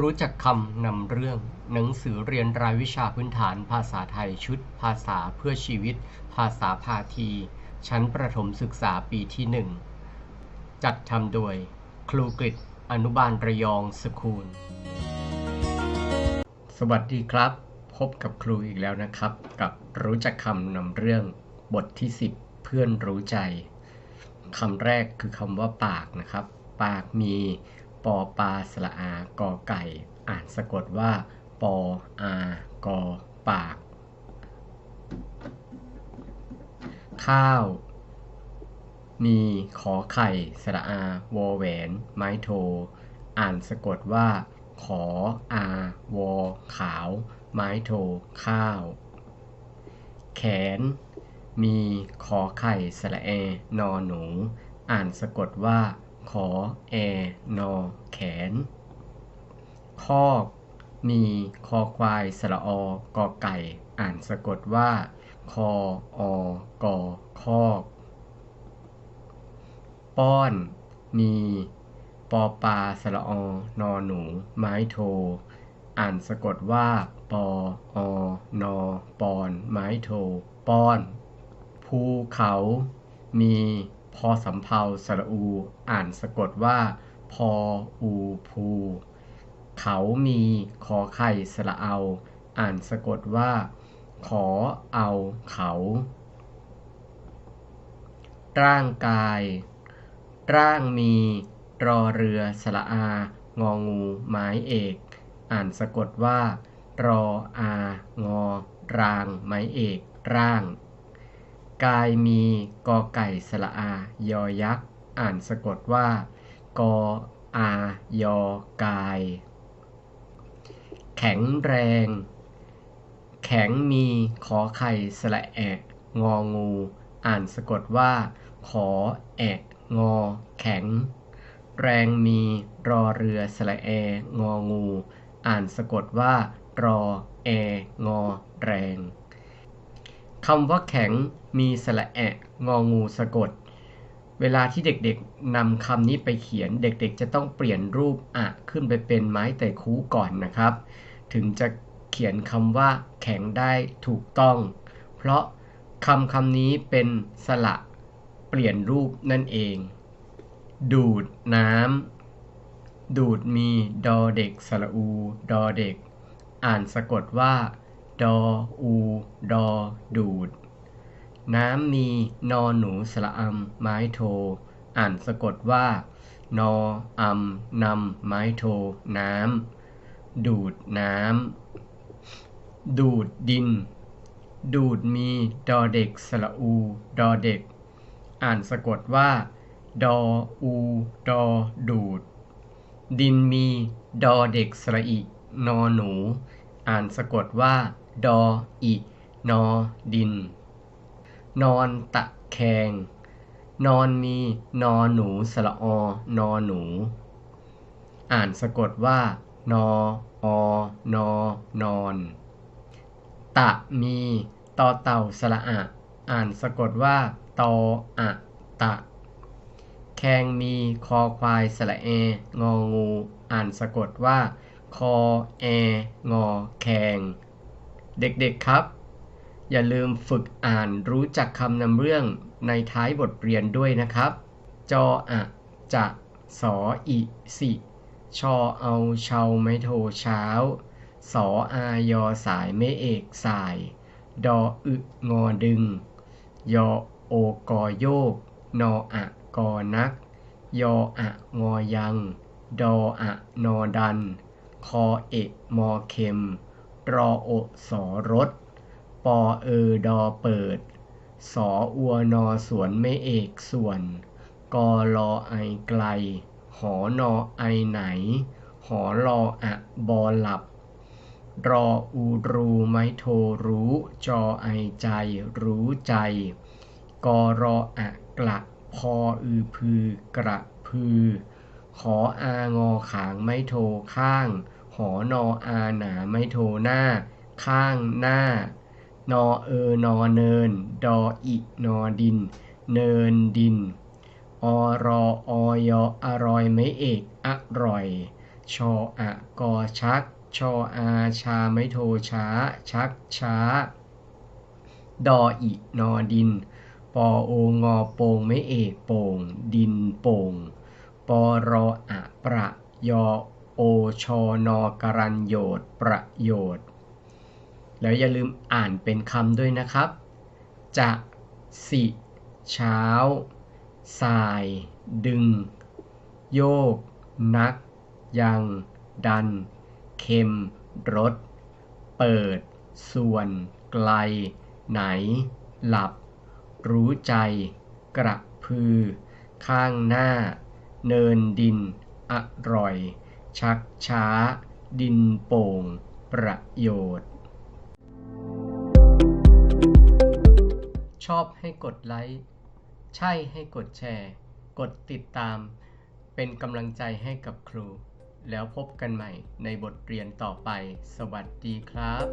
รู้จักคำนำเรื่อง หนังสือเรียนรายวิชาพื้นฐานภาษาไทยชุด ภาษาเพื่อชีวิต ภาษาพาที ชั้นประถมศึกษาปีที่หนึ่งจัดทำโดย ครูกริอนุบาลระยองสคูล สวัสดีครับ พบกับครูอีกแล้วนะครับ กับรู้จักคำนำเรื่อง บทที่ 10 เพื่อนรู้ใจคำแรกคือคำว่าปากนะครับ ปากมี ปอปลาสระอากอไก่ อ่านสะกดว่า ปออากอปาก ข้าวมีขอไข่ สระอาวอแหวน ไม้โท อ่านสะกดว่า ขออาวอขาว ไม้โท ข้าว แขน มีขอไข่ สระแอนอหนู อ่านสะกดว่า ขอแอนอแขน คอกมีคอควายสระอกอไก่ อ่านสะกดว่า คออกอคอกป้อน มีปอปลาสระอนอหนู ไม้โท อ่านสะกดว่า ปออนอปอน ไม้โท ป้อน ภูเขา มี พอสำเภาสระอู อ่านสะกดว่า พออูภูเขามีขอไข่สระเอา อ่านสะกดว่า ขอเอาเขา ร่างกาย ร่างมี รอเรือสระอา งองูไม้เอก อ่านสะกดว่า รออางอรางไม้เอกร่าง กายมีกอไก่สระอา ยอยักษ์ อ่านสะกดว่า กออายอกาย แข็งแรง แข็งมีขอไข่สระแอะงองู อ่านสะกดว่า ขอแอะงอ แข็ง แรงมีรอเรือสระแององู อ่านสะกดว่า รอแองอแรง คำว่าแข็งมีสระแอะงองูสะกด เวลาที่เด็กๆนำคำนี้ไปเขียนเด็กๆ จะต้องเปลี่ยนรูปอะขึ้นไปเป็นไม้แต่คูก่อนนะครับ ถึงจะเขียนคำว่าแข็งได้ถูกต้อง เพราะคำคำนี้เป็นสระเปลี่ยนรูปนั่นเอง ดูดน้ำดูดมีดอเด็กสระอู ดอเด็ก อ่านสะกดว่า ดออูดอดูด น้ำมีนอหนูสระอำไม้โท อ่านสะกดว่า นออำนำไม้โท น้ำ ดูดน้ำ ดูดดิน ดูดมีดอเด็กสระอู ดอเด็ก อ่านสะกดว่า ดออูดอดูด ดินมีดอเด็กสระอินอหนู อ่านสะกดว่า ดออินอดิน นอนตะแคง นอนมีนอหนูสระอนอหนู อ่านสะกดว่า นออนอนอน ตะมีตอเต่าสระอะ อ่านสะกดว่า ตออะตะ แคงมีคอควายสระเอ งองู อ่านสะกดว่า คอแองอแคง เด็กๆครับ อย่าลืมฝึกอ่านรู้จักคำนำเรื่องในท้ายบทเรียนด้วยนะครับ จออะจะสออิสิชอเอาเชาไม่โทเช้า สออายอสายไม่เอกสาย ดออึงอดึง ยอโอกอโยก นออะกอนัก ยออะงอยัง ดออะนอดัน คอเอะมอเข็ม รอโอสอรถปอเออดอเปิด สออัวนอสวนไม่เอกส่วน กอรอไอไกล หอนอไอไหน หอรออะบอหลับ รออูรูไม้โทรู้ จอไอใจ รู้ใจ กอรออะกละพออือพือกระพือ ขออางอขางไม่โทข้าง อนออาหนาไม่โทหน้า ข้างหน้า นอเออนอเนิน ดออินอดิน เนินดิน อรอออยออร่อยไม่เอกอร่อย ชออะกอชัก ชออาชาไม่โทช้า ชักช้า ดออินอดิน ปอโองอโปงไม่เอกโป่ง ดินโป่ง ปอรออะประยอ โอชอนอกรันโยดประโยชน์ แล้วอย่าลืมอ่านเป็นคำด้วยนะครับ จะ สิ เช้า สาย ดึง โยก นัก ยัง ดัน เค็มรสเปิด ส่วน ไกล ไหน หลับ รู้ใจ กระพือ ข้างหน้า เนินดิน อร่อย ชักช้า ดินโป่ง ประโยชน์ ชอบให้กดไลค์ ใช่ให้กดแชร์ กดติดตาม เป็นกำลังใจให้กับครู แล้วพบกันใหม่ในบทเรียนต่อไป สวัสดีครับ